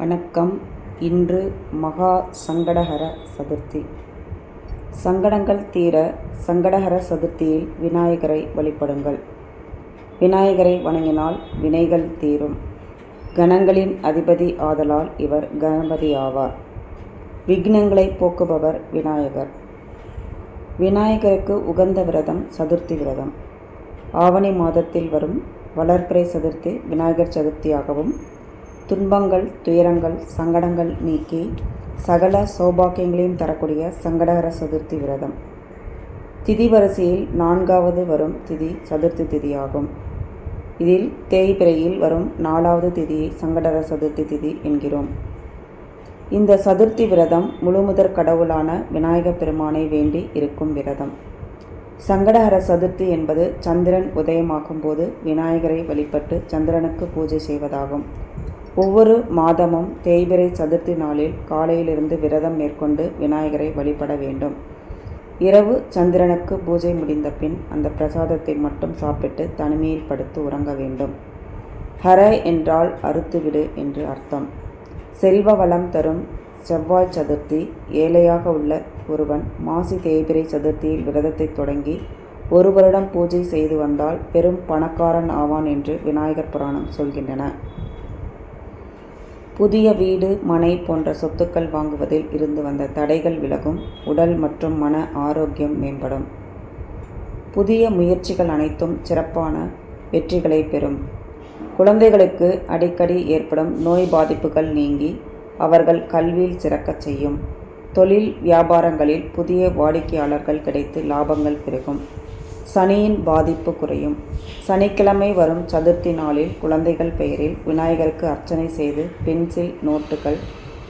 வணக்கம். இன்று மகா சங்கடஹர சதுர்த்தி. சங்கடங்கள் தீர சங்கடஹர சதுர்த்தியில் விநாயகரை வழிபடுங்கள். விநாயகரை வணங்கினால் வினைகள் தீரும். கணங்களின் அதிபதி ஆதலால் இவர் கணபதி ஆவார் விக்னங்களை போக்குபவர் விநாயகர். விநாயகருக்கு உகந்த விரதம் சதுர்த்தி விரதம். ஆவணி மாதத்தில் வரும் வளர்பிறை சதுர்த்தி விநாயகர் சதுர்த்தியாகவும் துன்பங்கள் துயரங்கள் சங்கடங்கள் நீக்கி சகல சௌபாக்கியங்களையும் தரக்கூடிய சங்கடகர சதுர்த்தி விரதம். திதி வரிசையில் நான்காவது வரும் திதி சதுர்த்தி திதியாகும். இதில் தேய்பிரையில் வரும் நாலாவது திதியை சங்கடகர சதுர்த்தி திதி என்கிறோம். இந்த சதுர்த்தி விரதம் முழுமுதற் கடவுளான விநாயகப் பெருமானை வேண்டி இருக்கும் விரதம். சங்கடஹர சதுர்த்தி என்பது சந்திரன் உதயமாகும் போது விநாயகரை வழிபட்டு சந்திரனுக்கு பூஜை செய்வதாகும். ஒவ்வொரு மாதமும் தேய்பிறை சதுர்த்தி நாளில் காலையிலிருந்து விரதம் மேற்கொண்டு விநாயகரை வழிபட வேண்டும். இரவு சந்திரனுக்கு பூஜை முடிந்த பின் அந்த பிரசாதத்தை மட்டும் சாப்பிட்டு தனிமையில் படுத்து உறங்க வேண்டும். ஹர என்றால் அறுத்துவிடு என்று அர்த்தம். செல்வ வளம் தரும் செவ்வாய் சதுர்த்தி ஏழையாக உள்ள ஒருவன் மாசி தேய்பிறை சதுர்த்தியில் விரதத்தை தொடங்கி ஒரு வருடம் பூஜை செய்து வந்தால் பெரும் பணக்காரன் ஆவான் என்று விநாயகர் புராணம் சொல்கின்றன. புதிய வீடு மனை போன்ற சொத்துக்கள் வாங்குவதில் இருந்து வந்த தடைகள் விலகும் உடல் மற்றும் மன ஆரோக்கியம் மேம்படும். புதிய முயற்சிகள் அனைத்தும் சிறப்பான வெற்றிகளை பெறும். குழந்தைகளுக்கு அடிக்கடி ஏற்படும் நோய் பாதிப்புகள் நீங்கி அவர்கள் கல்வியில் சிறக்கச் செய்யும். தொழில் வியாபாரங்களில் புதிய வாடிக்கையாளர்கள் கிடைத்து லாபங்கள் பெருகும். சனியின் பாதிப்பு குறையும். சனிக்கிழமை வரும் சதுர்த்தி நாளில் குழந்தைகள் பெயரில் விநாயகருக்கு அர்ச்சனை செய்து பென்சில் நோட்டுகள்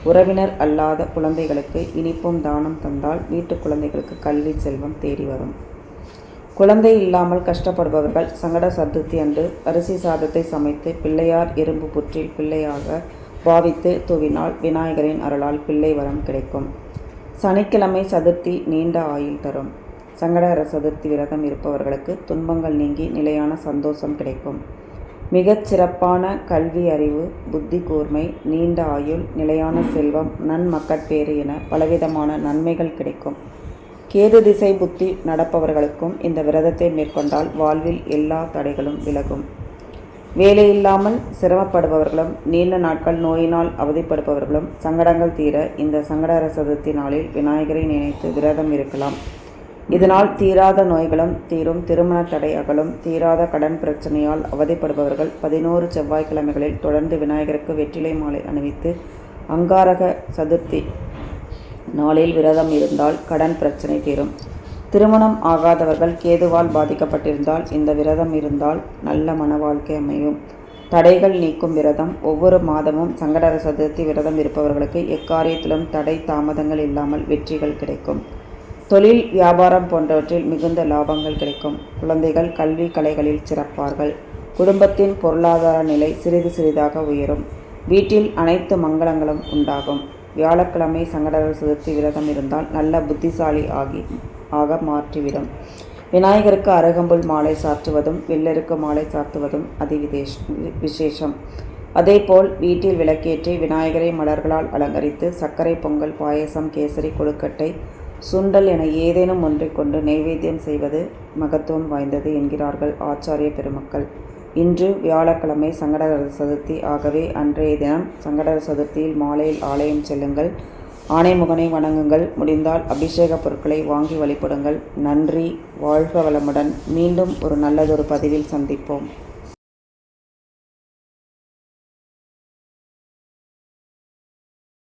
உறவினர் அல்லாத குழந்தைகளுக்கு இனிப்பும் தானம் தந்தால் வீட்டு குழந்தைகளுக்கு கல்வி செல்வம் தேடி வரும். குழந்தை இல்லாமல் கஷ்டப்படுபவர்கள் சங்கட சதுர்த்தி அன்று அரிசி சாதத்தை சமைத்து பிள்ளையார் எறும்பு புற்றில் பிள்ளையாக பாவித்து தூவினால் விநாயகரின் அருளால் பிள்ளை வரம் கிடைக்கும். சனிக்கிழமை சதுர்த்தி நீண்ட ஆயுள் தரும். சங்கடகர சதுர்த்தி விரதம் இருப்பவர்களுக்கு துன்பங்கள் நீங்கி நிலையான சந்தோஷம் கிடைக்கும். மிகச் சிறப்பான கல்வி அறிவு புத்தி கூர்மை நீண்ட ஆயுள் நிலையான செல்வம் நன்மக்கட்பேறு என பலவிதமான நன்மைகள் கிடைக்கும். கேது திசை புத்தி நடப்பவர்களுக்கும் இந்த விரதத்தை மேற்கொண்டால் வாழ்வில் எல்லா தடைகளும் விலகும். வேலையில்லாமல் சிரமப்படுபவர்களும் நீண்ட நாட்கள் நோயினால் அவதிப்படுபவர்களும் சங்கடங்கள் தீர இந்த சங்கடஹர சதுர்த்தி நாளில் விநாயகரை நினைத்து விரதம் இருக்கலாம். இதனால் தீராத நோய்களும் தீரும் திருமண தடை அகலும் தீராத கடன் பிரச்சனையால் அவதிப்படுபவர்கள் பதினோரு செவ்வாய்க்கிழமைகளில் தொடர்ந்து விநாயகருக்கு வெற்றிலை மாலை அணிவித்து அங்காரக சதுர்த்தி நாளில் விரதம் இருந்தால் கடன் பிரச்சனை தீரும். திருமணம் ஆகாதவர்கள் கேதுவால் பாதிக்கப்பட்டிருந்தால் இந்த விரதம் இருந்தால் நல்ல மன வாழ்க்கை அமையும். தடைகள் நீக்கும் விரதம் ஒவ்வொரு மாதமும் சங்கடர சதுர்த்தி விரதம் இருப்பவர்களுக்கு எக்காரியத்திலும் தடை தாமதங்கள் இல்லாமல் வெற்றிகள் கிடைக்கும். தொழில் வியாபாரம் போன்றவற்றில் மிகுந்த லாபங்கள் கிடைக்கும். குழந்தைகள் கல்வி கலைகளில் சிறப்பார்கள். குடும்பத்தின் பொருளாதார நிலை சிறிது சிறிதாக உயரும். வீட்டில் அனைத்து மங்களங்களும் உண்டாகும். வியாழக்கிழமை சங்கடகர சதுர்த்தி விரதம் இருந்தால் நல்ல புத்திசாலி ஆகி ஆக மாற்றிவிடும். விநாயகருக்கு அருகம்புல் மாலை சாற்றுவதும் வெள்ளருக்கு மாலை சாத்துவதும் அதிவிதேஷ் விசேஷம். அதேபோல் வீட்டில் விளக்கேற்றி விநாயகரை மலர்களால் அலங்கரித்து சர்க்கரை பொங்கல் பாயசம் கேசரி கொழுக்கட்டை சுண்டல் என ஏதேனும் ஒன்றை கொண்டு நைவேத்தியம் செய்வது மகத்துவம் வாய்ந்தது என்கிறார்கள் ஆச்சாரிய பெருமக்கள். இன்று வியாழக்கிழமை சங்கடகர சதுர்த்தி ஆகவே அன்றைய தினம் சங்கடகர சதுர்த்தியில் மாலையில் ஆலயம் செல்லுங்கள். ஆனைமுகனை வணங்குங்கள். முடிந்தால் அபிஷேக பொருட்களை வாங்கி வழிபடுங்கள். நன்றி. வாழ்க வளமுடன். மீண்டும் ஒரு நல்லதொரு பதிவில் சந்திப்போம்.